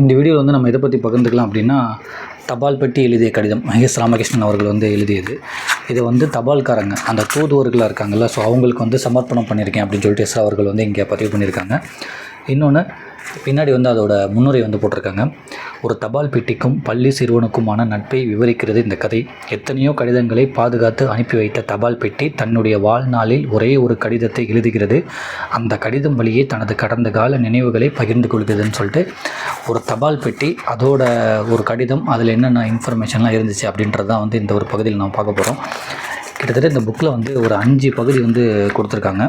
இந்த வீடியோவில் வந்து நம்ம எதை பற்றி பகிர்ந்துக்கலாம் அப்படின்னா தபால் பெட்டி எழுதிய கடிதம். எஸ் ராமகிருஷ்ணன் அவர்கள் வந்து எழுதியது. இது வந்து தபால்காரங்க அந்த தூதுவர்களாக இருக்காங்கல்ல ஸோ அவங்களுக்கு வந்து சமர்ப்பணம் பண்ணியிருக்கேன் அப்படின்னு சொல்லிட்டு எஸ் அவர்கள் வந்து இங்கே பதிவு பண்ணியிருக்காங்க. இன்னொன்று பின்னாடி வந்து அதோட முன்னுரை வந்து போட்டிருக்காங்க. ஒரு தபால் பெட்டிக்கும் பள்ளி சிறுவனுக்குமான நட்பை விவரிக்கிறது இந்த கதை. எத்தனையோ கடிதங்களை பாதுகாத்து அனுப்பி வைத்த தபால் பெட்டி தன்னுடைய வாழ்நாளில் ஒரே ஒரு கடிதத்தை எழுதுகிறது. அந்த கடிதம் வழியே தனது கடந்த கால நினைவுகளை பகிர்ந்து கொள்கிறதுன்னு சொல்லிட்டு ஒரு தபால் பெட்டி அதோட ஒரு கடிதம் அதில் என்னென்ன இன்ஃபர்மேஷன்லாம் இருந்துச்சு அப்படின்றது தான் வந்து இந்த ஒரு பகுதியில் நாம் பார்க்க போகிறோம் கிட்டத்தட்ட இந்த புக்கில் வந்து ஒரு அஞ்சு பகுதி வந்து கொடுத்துருக்காங்க.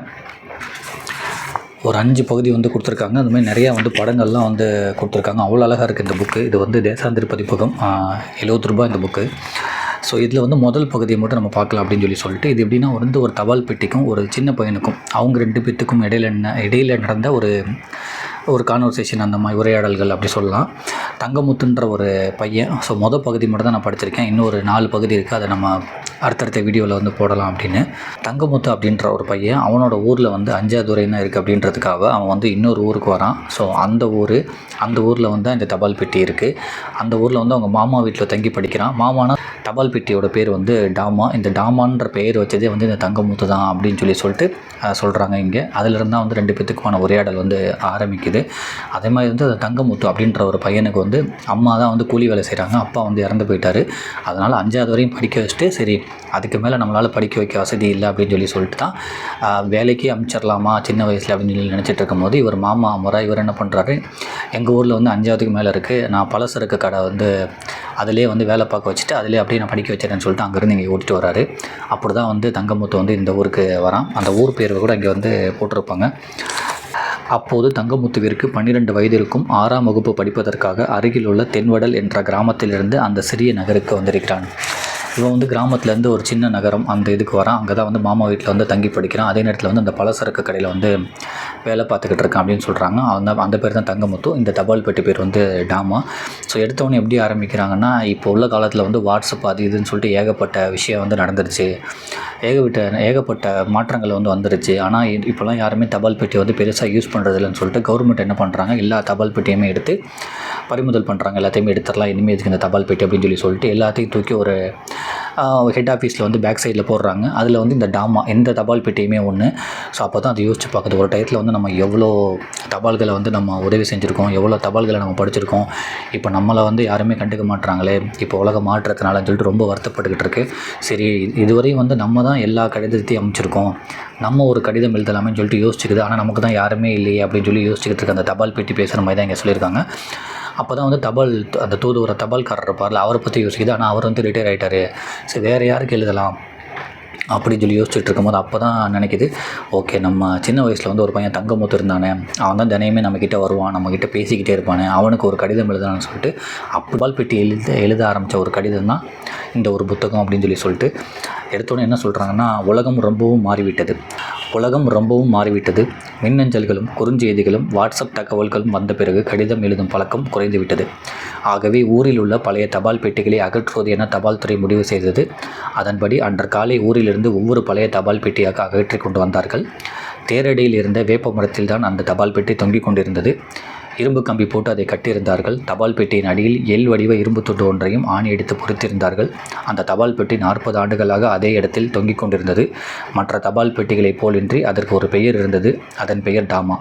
ஒரு அஞ்சு பகுதி வந்து கொடுத்துருக்காங்க. அந்த மாதிரி நிறையா வந்து படங்கள்லாம் வந்து கொடுத்துருக்காங்க. அவ்வளோ அழகாக இருக்குது இந்த புக்கு இது வந்து தேசாந்திரி பதிப்பகம் எழுபது ரூபாய் இந்த புக்கு ஸோ இதில் வந்து முதல் பகுதியை மட்டும் நம்ம பார்க்கலாம் அப்படின்னு சொல்லி சொல்லிட்டு இது எப்படின்னா வந்து ஒரு தபால் பெட்டிக்கும் ஒரு சின்ன பையனுக்கும் அவங்க ரெண்டு பேர்த்துக்கும் இடையில ந- இடையில நடந்த ஒரு ஒரு கான்வர்சேஷன் அந்த மாதிரி உரையாடல்கள் அப்படி சொல்லலாம். தங்கமுத்துன்ற ஒரு பையன் ஸோ மொதல் பகுதி மட்டும் தான் நான் படிச்சிருக்கேன். இன்னும் ஒரு நாலு பகுதி இருக்குது அதை நம்ம அடுத்தடுத்த வீடியோவில் வந்து போடலாம் அப்படின்னு. தங்கமுத்து அப்படின்ற ஒரு பையன் அவனோட ஊரில் வந்து அஞ்சாதுரைன்னு இருக்குது அப்படின்றதுக்காக அவன் வந்து இன்னொரு ஊருக்கு வரான். ஸோ அந்த ஊர் அந்த ஊரில் வந்து இந்த தபால் பெட்டி இருக்குது அந்த ஊரில் வந்து அவங்க மாமா வீட்டில் தங்கி படிக்கிறான். மாமானா தபால் பெட்டியோட பேர் வந்து டாமா. இந்த டாமான்ற பெயர் வச்சதே வந்து இந்த தங்கமுத்து தான் அப்படின்னு சொல்லி சொல்லிட்டு சொல்கிறாங்க இங்கே. அதிலிருந்து தான் வந்து ரெண்டு பேத்துக்குமான உரையாடல் வந்து ஆரம்பிக்குது. அதே மாதிரி வந்து அந்த தங்கமுத்து அப்படின்ற ஒரு பையனுக்கு வந்து அம்மா தான் வந்து கூலி வேலை செய்கிறாங்க அப்பா வந்து இறந்து போயிட்டாரு. அதனால் அஞ்சாவது வரையும் படிக்க வச்சுட்டு சரி அதுக்கு மேலே நம்மளால் படிக்க வைக்க வசதி இல்லை அப்படின்னு சொல்லி சொல்லிட்டு தான் வேலைக்கு அனுப்பிச்சிடலாமா சின்ன வயசில் அப்படின்னு சொல்லி நினச்சிட்டு இருக்கும்போது இவர் மாமா முறை இவர் என்ன பண்ணுறாரு எங்கள் ஊரில் வந்து அஞ்சாவதுக்கு மேலே இருக்குது நான் பலசரக்கு கடை வந்து அதிலே வந்து வேலை பார்க்க வச்சுட்டு அதிலே அப்படியே நான் படிக்க வச்சிடறேன்னு சொல்லிட்டு அங்கேருந்து இங்கே ஓட்டிட்டு வராரு அப்படி தான் வந்து தங்கமுத்து வந்து இந்த ஊருக்கு வரான். அந்த ஊர் பேர் கூட இங்கே வந்து போட்டிருப்பாங்க. அப்போது தங்கமுத்துவிற்கு பன்னிரண்டு வயதிற்கும் ஆறாம் வகுப்பு படிப்பதற்காக அருகிலுள்ள தென்வடல் என்ற கிராமத்திலிருந்து அந்த சிறிய நகருக்கு வந்திருக்கிறான். இவன் வந்து கிராமத்துலேருந்து ஒரு சின்ன நகரம் அந்த இதுக்கு வரான். அங்கே தான் வந்து மாமா வீட்டில் வந்து தங்கி படிக்கிறான். அதே நேரத்தில் வந்து அந்த பலசரக்கு கடையில் வந்து வேலை பார்த்துக்கிட்டு இருக்கான் அப்படின்னு சொல்கிறாங்க அந்த அந்த பேர் தான் தங்கமுத்து. இந்த தபால் பெட்டி பேர் வந்து டாமா. ஸோ எடுத்தவொடனே எப்படி ஆரம்பிக்கிறாங்கன்னா இப்போ உள்ள காலத்தில் வந்து வாட்ஸ்அப் அது இதுன்னு சொல்லிட்டு ஏகப்பட்ட விஷயம் வந்து நடந்துருச்சு. ஏகப்பட்ட ஏகப்பட்ட மாற்றங்கள் வந்து வந்துருச்சு. ஆனால் இப்போலாம் யாருமே தபால் பெட்டி வந்து பெருசாக யூஸ் பண்ணுறதில்லன்னு சொல்லிட்டு கவர்மெண்ட் என்ன பண்ணுறாங்க எல்லா தபால் பெட்டியுமே எடுத்து பறிமுதல் பண்ணுறாங்க எல்லாத்தையுமே எடுத்துடலாம் இனிமேல் இதுக்கு இந்த தபால் பெட்டி அப்படின்னு சொல்லி சொல்லிட்டு எல்லாத்தையும் தூக்கி ஒரு ஹெட் ஆஃபீஸில் வந்து பேக் சைடில் போடுறாங்க. அதில் வந்து இந்த டாமா எந்த தபால் பெட்டியுமே ஒன்று ஸோ அப்போ தான் அதை யோசிச்சு பார்க்குது. ஒரு டயத்தில் வந்து நம்ம எவ்வளோ தபால்களை வந்து நம்ம உதவி செஞ்சுருக்கோம் எவ்வளோ தபால்களை நம்ம படிச்சிருக்கோம். இப்போ நம்மளை வந்து யாருமே கண்டுக்க மாட்டுறாங்களே இப்போ உலகம் மாற்றத்தினாலன்னு சொல்லிட்டு ரொம்ப வருத்தப்பட்டுக்கிட்டு இருக்கு. சரி இதுவரையும் வந்து நம்ம தான் எல்லா கடிதத்தையும் அமைச்சிருக்கோம். நம்ம ஒரு கடிதம் எழுதலாமேன்னு சொல்லிட்டு யோசிச்சுக்குது. ஆனால் நமக்கு தான் யாருமே இல்லையே அப்படின்னு சொல்லி யோசிச்சுக்கிட்டு இருக்க அந்த தபால் பெட்டி பேசுகிற மாதிரி தான் இங்கே சொல்லியிருக்காங்க. அப்போ தான் வந்து தபால் அந்த தூதுவர தபால்காரர் இருப்பார்ல அவரை பற்றி யோசிக்குது. ஆனால் அவர் வந்து ரிட்டையர் ஆகிட்டார் சரி வேறு யாருக்கு எழுதலாம்? அப்படின்னு சொல்லி யோசிச்சுட்டு இருக்கும்போது அப்போ தான் நினைக்குது ஓகே நம்ம சின்ன வயசில் வந்து ஒரு பையன் தங்கமுத்து இருந்தானே அவன் தான் தினையுமே நம்மக்கிட்ட வருவான் நம்மக்கிட்ட பேசிக்கிட்டே இருப்பானே அவனுக்கு ஒரு கடிதம் எழுதலாம்னு சொல்லிட்டு அப்பால் பெட்டி எழுத எழுத ஆரம்பித்த ஒரு கடிதம் தான் இந்த ஒரு புத்தகம் அப்படின்னு சொல்லி சொல்லிட்டு எடுத்தோன்னே என்ன சொல்கிறாங்கன்னா உலகம் ரொம்பவும் மாறிவிட்டது. உலகம் ரொம்பவும் மாறிவிட்டது. மின்னஞ்சல்களும் குறுஞ்செய்திகளும் வாட்ஸ்அப் தகவல்களும் வந்த பிறகு கடிதம் எழுதும் பழக்கம் குறைந்துவிட்டது. ஆகவே ஊரில் உள்ள பழைய தபால் பெட்டிகளை அகற்றுவது என தபால் துறை முடிவு செய்தது. அதன்படி அன்று காலை ஊரிலிருந்து ஒவ்வொரு பழைய தபால் பெட்டியாக அகற்றி கொண்டு வந்தார்கள். தேரடியில் இருந்த வேப்ப மரத்தில்தான் அந்த தபால் பெட்டி தொங்கிக் கொண்டிருந்தது. இரும்பு கம்பி போட்டு அதை கட்டியிருந்தார்கள். தபால் பெட்டியின் அடியில் எல் வடிவ இரும்பு துண்டு ஒன்றையும் ஆணி எடுத்து பொறுத்திருந்தார்கள். அந்த தபால் பெட்டி நாற்பது ஆண்டுகளாக அதே இடத்தில் தொங்கிக் கொண்டிருந்தது. மற்ற தபால் பெட்டிகளைப் போலின்றி அதற்கு ஒரு பெயர் இருந்தது. அதன் பெயர் டாமா.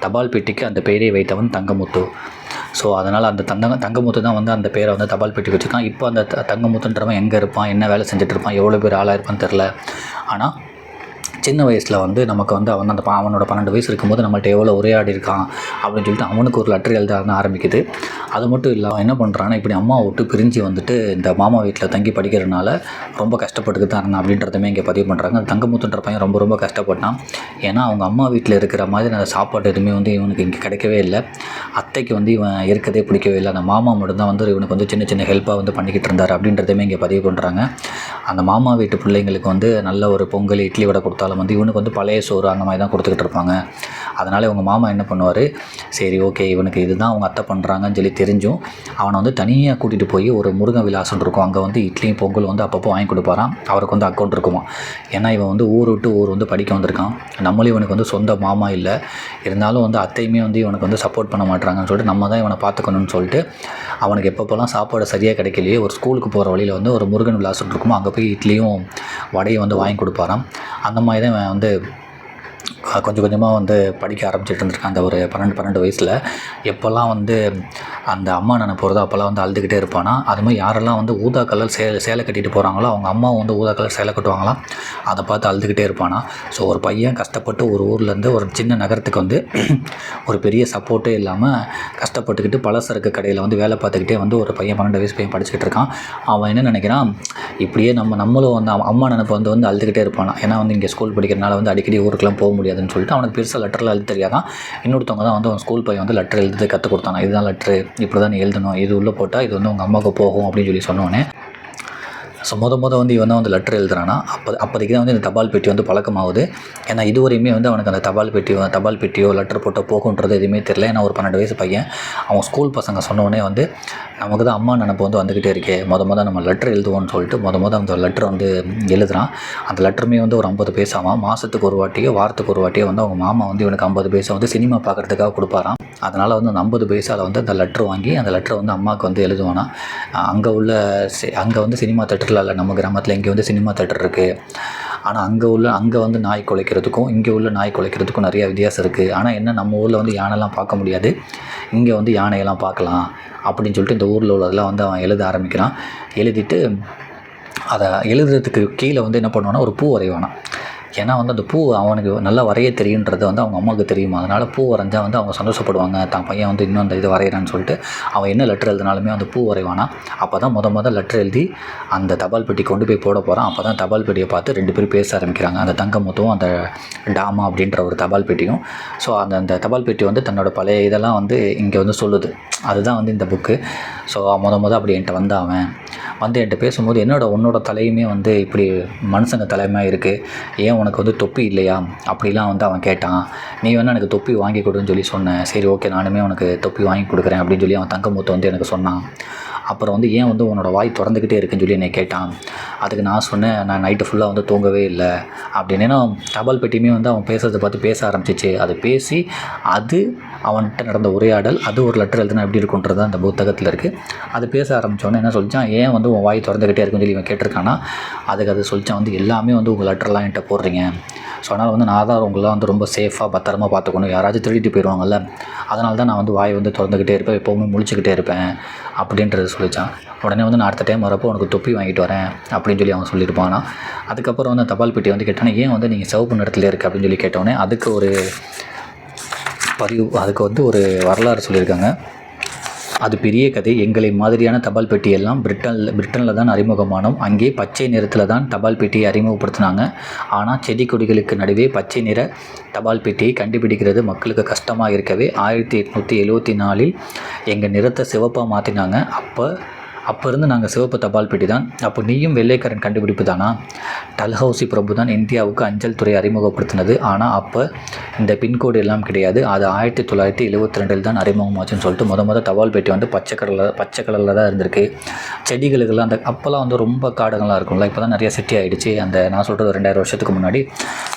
தபால் பெட்டிக்கு அந்த பெயரை வைத்தவன் தங்கமுத்து. ஸோ அதனால் அந்த தங்க தங்கமுத்து தான் வந்து அந்த பேரை வந்து தபால் பெட்டி வச்சுருக்கான். இப்போ அந்த த- தங்கமுத்துன்றவன் எங்கே இருப்பான்? என்ன வேலை செஞ்சுட்டு இருப்பான்? எவ்வளோ பேர் ஆளாக இருப்பான்னு தெரில. ஆனால் சின்ன வயசில் வந்து நமக்கு வந்து அவன் அந்த ப- அவனோட பன்னெண்டு வயசு இருக்கும்போது நம்மள்ட்ட எவ்வளோ உரையாடி இருக்கான் அப்படின்னு சொல்லிட்டு அவனுக்கு ஒரு லெட்டர் எழுத ஆரம்பிக்குது. அது மட்டும் இல்லை அவன் என்ன பண்ணுறான்னா இப்படி அம்மா விட்டு பிரிஞ்சு வந்துட்டு இந்த மாமா வீட்டில் தங்கி படிக்கிறதுனால ரொம்ப கஷ்டப்பட்டுக்கு தான் இருந்தான் அப்படின்றதுமே இங்கே பதிவு பண்ணுறாங்க தங்கமுத்துன்ற பையன் ரொம்ப ரொம்ப கஷ்டப்பட்டான். ஏன்னா அவங்க அம்மா வீட்டில் இருக்கிற மாதிரி அந்த சாப்பாடு எதுவுமே வந்து இவனுக்கு இங்கே கிடைக்கவே இல்லை. அத்தைக்கு வந்து இவன் இருக்கதே பிடிக்கவே இல்லை. அந்த மாமா மட்டும்தான் வந்து இவனுக்கு வந்து சின்ன சின்ன ஹெல்ப்பாக வந்து பண்ணிக்கிட்டு இருந்தார் அப்படின்றதுமே இங்கே பதிவு பண்ணுறாங்க அந்த மாமா வீட்டு பிள்ளைங்களுக்கு வந்து நல்ல ஒரு பொங்கல் இட்லி வடை கொடுத்தா காலம் வந்து இவனுக்கு வந்து பழைய சோறு அந்த மாதிரி தான் கொடுத்துக்கிட்டு இருப்பாங்க. அதனால் இவங்க மாமா என்ன பண்ணுவார்? சரி ஓகே இவனுக்கு இதுதான் அவங்க அத்தை பண்ணுறாங்கன்னு சொல்லி தெரிஞ்சும் அவனை வந்து தனியாக கூட்டிகிட்டு போய் ஒரு முருகன் விலாசம் இருக்கும். அங்கே வந்து இட்லியும் பொங்கல் வந்து அப்பப்போ வாங்கி கொடுப்பாராம். அவருக்கு வந்து அக்கௌண்ட் இருக்குமா ஏன்னா இவன் வந்து ஊர் விட்டு ஊர் வந்து படிக்க வந்திருக்கான். நம்மளும் இவனுக்கு வந்து சொந்த மாமா இல்லை. இருந்தாலும் வந்து அத்தையுமே வந்து இவனுக்கு வந்து சப்போர்ட் பண்ண மாட்டாங்கன்னு சொல்லிட்டு நம்ம தான் இவனை பார்த்துக்கணும்னு சொல்லிட்டு அவனுக்கு எப்பப்போலாம் சாப்பாடு சரியாக கிடைக்கலையே ஒரு ஸ்கூலுக்கு போகிற வழியில் வந்து ஒரு முருகன் விலாசம் இருக்குமோ அங்கே போய் இட்லியும் வடையும் வந்து வாங்கி கொடுப்பாராம். அந்த மாதிரி தான் இவன் வந்து கொஞ்சம் கொஞ்சமாக வந்து படிக்க ஆரம்பிச்சிட்டு இருந்திருக்கான் அந்த ஒரு பன்னெண்டு பன்னெண்டு வயசில் எப்போல்லாம் வந்து அந்த அம்மா நினைப்பு போகிறதோ அப்போல்லாம் வந்து அழுதுகிட்டே இருப்பானா? அது மாதிரி யாரெல்லாம் வந்து ஊதா கலர் சேலை சேலை கட்டிட்டு போகிறாங்களோ அவங்க அம்மா வந்து ஊதா கலர் சேலை கட்டுவாங்களாம் அதை பார்த்து அழுதுகிட்டே இருப்பானா? ஸோ ஒரு பையன் கஷ்டப்பட்டு ஒரு ஊர்லேருந்து ஒரு சின்ன நகரத்துக்கு வந்து ஒரு பெரிய சப்போர்ட்டே இல்லாமல் கஷ்டப்பட்டுக்கிட்டு பலசரக்கு கடையில் வந்து வேலை பார்த்துக்கிட்டே வந்து ஒரு பையன் பன்னெண்டு வயசு பையன் படிச்சுக்கிட்டு இருக்கான். அவன் என்ன நினைக்கிறான்? இப்படியே நம்ம நம்மளும் வந்து அம்மா நினைப்பு வந்து வந்து அழுதுகிட்டே இருப்பானா? ஏன்னா வந்து இங்கே ஸ்கூல் படிக்கிறனால வந்து அடிக்கடி ஊருக்குலாம் போக முடியாதுன்னு சொல்லிட்டு அவனுக்கு பெருசாக லெட்டரில் எழுத தெரியாதான். இன்னொருத்தவங்க தான் வந்து அவன் ஸ்கூல் பையன் வந்து லெட்டர் எழுதி கற்றுக் கொடுத்தானா. இதுதான் லெட்ரு இப்படி தான் எழுதணும். இது உள்ளே போட்டால் இது வந்து உங்கள் அம்மாவுக்கு போகும் அப்படின்னு சொல்லி சொன்னோன்னே ஸோ மொதல் மொதல் வந்து இவன் தான் வந்து லெட்டர் எழுதுறானா. அப்போ அப்போதைக்கு தான் வந்து இந்த தபால் பெட்டி வந்து பழக்கமாகுது. ஏன்னா இதுவரையுமே வந்து அவனுக்கு அந்த தபால் பெட்டியோ தபால் பெட்டியோ லெட்டர் போட்டோ போகுன்றது எதுவுமே தெரியல. ஏன்னா ஒரு பன்னெண்டு வயசு பையன். அவன் ஸ்கூல் பசங்க சொன்னோடனே வந்து நமக்கு தான் அம்மா நினப்பு வந்து வந்துக்கிட்டே இருக்கே. மொத மொதல் நம்ம லெட்டர் எழுதுவோம்னு சொல்லிட்டு மொத மொதல் அந்த லெட்டர் வந்து எழுதுறான். அந்த லெட்டருமே வந்து ஒரு ஐம்பது பைசாமா? மாதத்துக்கு ஒரு வாட்டியோ வாரத்துக்கு ஒரு வாட்டியோ வந்து அவங்க மாமா வந்து இவனுக்கு ஐம்பது பைசா வந்து சினிமா பார்க்குறதுக்காக கொடுப்பாராம். அதனால் வந்து அந்த ஐம்பது பைசாவில் வந்து அந்த லெட்டர் வாங்கி அந்த லெட்டரை வந்து அம்மாவுக்கு வந்து எழுதுவானா? அங்கே உள்ள அங்கே வந்து சினிமா தேட்டரில் இல்லை நம்ம கிராமத்தில் இங்கே வந்து சினிமா தேட்டர் இருக்குது ஆனால் அங்கே உள்ள அங்கே வந்து நாய் குலைக்கிறதுக்கும் இங்கே உள்ள நாய் குலைக்கிறதுக்கும் நிறைய வித்தியாசம் இருக்குது ஆனால் என்ன நம்ம ஊரில் வந்து யானைலாம் பார்க்க முடியாது. இங்கே வந்து யானையெல்லாம் பார்க்கலாம் அப்படின்னு சொல்லிட்டு இந்த ஊரில் உள்ளதெல்லாம் வந்து அவன் எழுத ஆரம்பிக்கிறான். எழுதிட்டு அதை எழுதுறதுக்கு கீழே வந்து என்ன பண்ணுவான்னா ஒரு பூ வரைவானான் ஏன்னா வந்து அந்த பூ அவனுக்கு நல்லா வரைய தெரியுன்றது வந்து அவங்க அம்மாவுக்கு தெரியுமா. அதனால் பூ வரைஞ்சால் வந்து அவங்க சந்தோஷப்படுவாங்க. தான் பையன் வந்து இன்னும் அந்த இது வரைகிறான்னு சொல்லிட்டு அவன் என்ன லெட்டர் எழுதினாலுமே அந்த பூ வரைவானா? அப்போ தான் முத முத லெட்டர் எழுதி அந்த தபால் பெட்டி கொண்டு போய் போட போகிறான் அப்போ தான் தபால் பெட்டியை பார்த்து ரெண்டு பேரும் பேச ஆரம்பிக்கிறாங்க. அந்த தங்கமுத்தும் அந்த டாமா அப்படின்ற ஒரு தபால் பெட்டியும். ஸோ அந்த அந்த தபால் பெட்டி வந்து தன்னோட பழைய இதெல்லாம் வந்து இங்கே வந்து சொல்லுது. அதுதான் வந்து இந்த புக்கு ஸோ முத முத அப்படி என்கிட்ட வந்தாவன் வந்து என்கிட்ட பேசும்போது என்னோட உன்னோட தலையுமே வந்து இப்படி மனுஷங்க தலைமையாக இருக்குது ஏன் உனக்கு வந்து தொப்பி இல்லையா? அப்படிலாம் வந்து அவன் கேட்டான். நீ வேணால் எனக்கு தொப்பி வாங்கி கொடுன்னு சொல்லி சொன்னேன் சரி ஓகே நானுமே உனக்கு தொப்பி வாங்கி கொடுக்குறேன் அப்படின்னு சொல்லி அவன் தங்கமூத்த வந்து எனக்கு சொன்னான். அப்புறம் வந்து ஏன் வந்து உன்னோட வாய் திறந்துக்கிட்டே இருக்குன்னு சொல்லி என்னை கேட்டான். அதுக்கு நான் சொன்னேன் நான் நைட்டு ஃபுல்லாக வந்து தூங்கவே இல்லை. அப்படின்னா. தபால் பெட்டியுமே வந்து அவன் பேசுகிறத பார்த்து பேச ஆரம்பிச்சிச்சு. அது பேசி அது அவன்கிட்ட நடந்த உரையாடல் அது ஒரு லெட்டர் எழுதுனா எப்படி இருக்குன்றது அந்த புத்தகத்தில் இருக்குது அது பேச ஆரம்பித்தோன்னே என்ன சொல்லிச்சான் ஏன் வந்து உன் வாய் திறந்துக்கிட்டே இருக்குன்னு சொல்லி இவன் கேட்டிருக்கானா அதுக்கு அது சொல்லிச்சான் வந்து எல்லாமே வந்து உங்கள் லெட்டர்லாம் என்கிட்ட போடுறீங்க. ஸோ அதனால் வந்து நான் தான் உங்களாம் வந்து ரொம்ப சேஃபாக பத்திரமா பார்த்துக்கணும். யாராச்சும் திருடிட்டு போயிடுவாங்கல்ல அதனால தான் நான் வந்து வாய் வந்து திறந்துக்கிட்டே இருப்பேன். எப்போவுமே முழிச்சுக்கிட்டே இருப்பேன். அப்படின்றது சொல்லிச்சான். உடனே வந்து நான் அடுத்த டைம் வரப்போ உனக்கு தொப்பி வாங்கிட்டு வரேன் அப்படின்னு சொல்லி அவன் சொல்லியிருப்பானா. அதுக்கப்புறம் வந்து தபால் பெட்டி வந்து கேட்டானே ஏன் வந்து நீங்கள் சிவப்பு நிறத்தில் இருக்குது அப்படின்னு சொல்லி கேட்டோடனே அதுக்கு ஒரு பதிவு அதுக்கு வந்து ஒரு வரலாறு சொல்லியிருக்காங்க. அது பெரிய கதை. எங்களை மாதிரியான தபால் பெட்டி எல்லாம் பிரிட்டனில் பிரிட்டனில் தான் அறிமுகமானோம். அங்கே பச்சை நிறத்தில் தான் தபால் பெட்டியை அறிமுகப்படுத்தினாங்க. ஆனால் செடி கொடிகளுக்கு நடுவே பச்சை நிற தபால் பெட்டியை கண்டுபிடிக்கிறது மக்களுக்கு கஷ்டமாக இருக்கவே ஆயிரத்தி எட்நூற்றி எழுவத்தி நாலில் எங்கள் நிறத்தை சிவப்பாக மாற்றினாங்க அப்போ அப்போ இருந்து நாங்கள் சிவப்பு தபால் பெட்டி தான் அப்போ நீயும் வெள்ளைக்காரன் கண்டுபிடிப்பு தானா டல்ஹவுசி பிரபு தான் இந்தியாவுக்கு அஞ்சல் துறை அறிமுகப்படுத்தினது. ஆனால் அப்போ இந்த பின்கோடு எல்லாம் கிடையாது. அது ஆயிரத்தி தொள்ளாயிரத்தி எழுபத்தி ரெண்டில் தான் அறிமுகமாச்சுன்னு சொல்லிட்டு முத முத தபால் பெட்டி வந்து பச்சை கலரில் பச்சை கலரில் தான் இருந்திருக்கு. செடிகளுக்கெல்லாம் அந்த அப்போல்லாம் வந்து ரொம்ப காடுகள்லாம் இருக்கும்ல. இப்போ தான் நிறைய சிட்டி ஆகிடுச்சு அந்த நான் சொல்கிறது ரெண்டாயிரம் வருஷத்துக்கு முன்னாடி.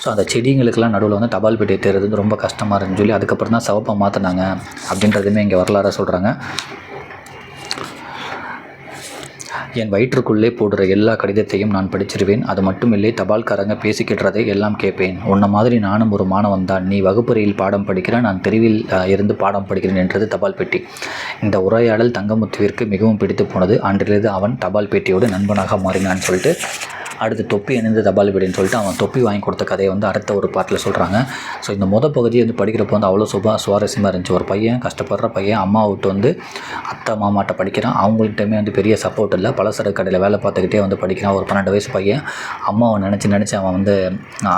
ஸோ அந்த செடிங்களுக்கெல்லாம் நடுவில் வந்து தபால் பெட்டியை தேர்றது ரொம்ப கஷ்டமாக இருந்துன்னு சொல்லி அதுக்கப்புறம் தான் சிவப்பாக மாற்றினாங்க அப்படின்றதுமே இங்கே வரலாறு சொல்கிறாங்க என் வயிற்றுக்குள்ளே போடுற எல்லா கடிதத்தையும் நான் படிச்சிருவேன். அது மட்டும் இல்லை தபால்காரங்க பேசிக்கிட்டுறதை எல்லாம் கேட்பேன். உன்ன மாதிரி நானும் ஒரு மாணவன் தான். நீ வகுப்பறையில் பாடம் படிக்கிறேன் நான் தெருவில் இருந்து பாடம் படிக்கிறேன் என்றது தபால் பெட்டி. இந்த உரையாடல் தங்கமுத்துவிற்கு மிகவும் பிடித்து போனது. அன்றிலிருந்து அவன் தபால் பெட்டியோடு நண்பனாக மாறினான்னு சொல்லிட்டு அடுத்து தொப்பி அணிந்து தபால் பெட்டின்னு சொல்லிட்டு அவன் தொப்பி வாங்கி கொடுத்த கதையை வந்து அடுத்த ஒரு பாட்டில் சொல்கிறாங்க ஸோ இந்த முத பகுதியை வந்து படிக்கிறப்போ வந்து அவ்வளோ சுபா சுவாரஸ்யமாக இருந்துச்சு. ஒரு பையன் கஷ்டப்படுற பையன் அம்மா விட்டு வந்து அத்தை மாமாட்ட படிக்கிறான். அவங்கள்ட்டமே வந்து பெரிய சப்போர்ட் இல்லை. பலசரக்கு கடையில் வேலை பார்த்துக்கிட்டே வந்து படிக்கிறான். ஒரு பன்னெண்டு வயசு பையன். அம்மாவை நினச்சி நினச்சி அவன் வந்து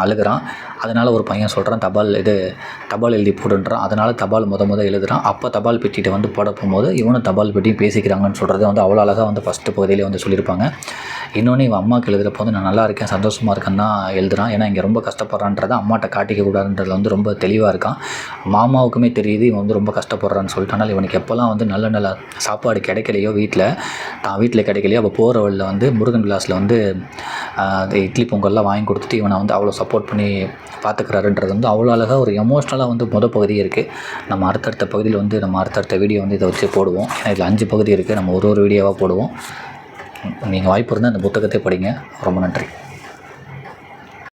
அழுகிறான். அழுகுறான் அதனால் ஒரு பையன் சொல்கிறான் தபால் இது தபால் எழுதி போடுன்றான். அதனால் தபால் முத முத எழுதுகிறான் அப்போ தபால் பெட்டிகிட்ட வந்து போட போகும்போது இவனும் தபால் பெட்டியும் பேசிக்கிறாங்கன்னு சொல்கிறது வந்து அவ்வளோ அழகாக வந்து ஃபஸ்ட்டு பகுதியிலே வந்து சொல்லியிருப்பாங்க. இன்னொன்று இவன் அம்மாவுக்கு எழுதுகிறப்போ வந்து வந்து நான் நல்லா இருக்கேன் சந்தோஷமாக இருக்கேன்னு தான் எழுதுறான். ஏன்னா இங்கே ரொம்ப கஷ்டப்படுறான்றதை அம்மாட்ட காட்டிக்க கூடாதுன்றதுல வந்து ரொம்ப தெளிவாக இருக்கான். மாமாவுக்குமே தெரியுது இவன் வந்து ரொம்ப கஷ்டப்படுறான்னு சொல்லிட்டு. ஆனால் இவனுக்கு எப்போல்லாம் வந்து நல்ல நல்ல சாப்பாடு கிடைக்கலையோ வீட்டில் தான் வீட்டில் கிடைக்கலையோ அப்போ போகிற வழியில் வந்து முருகன் கிளாஸில் வந்து அது இட்லி பொங்கல்லாம் வாங்கி கொடுத்துட்டு இவனை வந்து அவ்வளோ சப்போர்ட் பண்ணி பார்த்துக்கிறாருன்றது வந்து அவ்வளோ அழகாக ஒரு எமோஷ்னலாக வந்து முத பகுதி இருக்குது நம்ம அடுத்தடுத்த பகுதியில் வந்து நம்ம அடுத்தடுத்த வீடியோ வந்து இதை வச்சு போடுவோம். ஏன்னா இதில் அஞ்சு பகுதி இருக்குது நம்ம ஒரு ஒரு வீடியோவாக போடுவோம். நீங்கள் வாய்ப்பு இருந்தால் இந்த புத்தகத்தை படிங்க. ரொம்ப நன்றி.